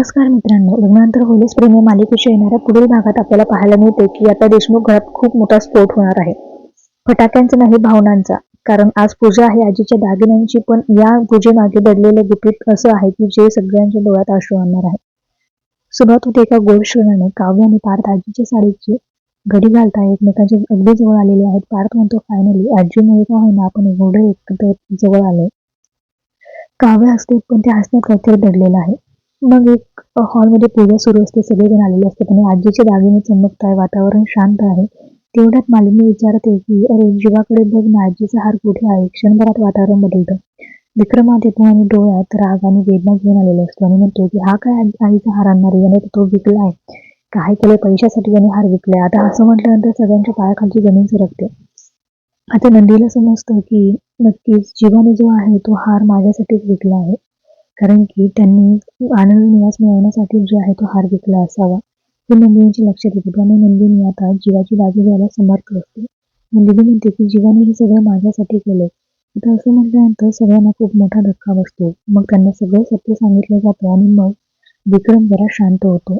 नमस्कार मित्रांनो. लग्नानंतर होलीस प्रेमी मालिकेशी मालिकेच्या येणाऱ्या पुढील भागात आपल्याला पाहायला मिळते की आता देशमुख घरात खूप मोठा स्फोट होणार आहे. फटाक्यांचा नाही भावनांचा. कारण आज पूजा आहे आजीच्या दागिन्यांची पण या पूजेमागे दडलेलं गुपित असं आहे की जे सगळ्यांच्या डोळ्यात आशू आणणार आहे. सुरुवात होते एका गोड क्षणाने काव्य आणि पार्थ आजीच्या साडीची घडी घालता एकमेकांच्या अगदी जवळ आलेले आहेत. पार्थ म्हणतो फायनली आजीमुळे का होईना आपण एवढं एकत्र जवळ आले काव्य असते पण त्या हसण्यात काहीतरी दडलेलं आहे. मग एक हॉलमध्ये पूजा सुरू असते सगळेजण आलेले असतात आणि आजीचे दागिने चमकत आहे वातावरण शांत आहे. तेवढ्यात मालिनी विचारते की अरे जीवाकडे बघ ना आजीचा हार कुठे आहे? क्षणभरात वातावरण बदलतं. विक्रमात येतो आणि डोळ्यात राग आणि वेदना घेऊन आलेला असतो. आणि म्हणतो की हा काय आईचा हार आणणार? याने तो विकला आहे. काय केले पैशासाठी याने हार विकलाय आता असं म्हटल्यानंतर सगळ्यांच्या पायाखालची जमीन सरकते. आता नंदीला समजतं की नक्कीच जीवाने जो आहे तो हार माझ्यासाठीच विकला आहे. कारण की त्यांनी आनंद निवास मिळवण्यासाठी जो आहे तो हार विकला असावा. हे नंदिनीच्या लक्षात येते त्यामुळे नंदिनी आता जीवाची बाजू घ्यायला समर्थ असते. नंदिनी म्हणते की जीवाने हे सगळं माझ्यासाठी केले आता असं म्हटल्यानंतर सगळ्यांना खूप मोठा धक्का बसतो. मग त्यांना सगळं सत्य सांगितलं जातं आणि मग विक्रम जरा शांत होतो.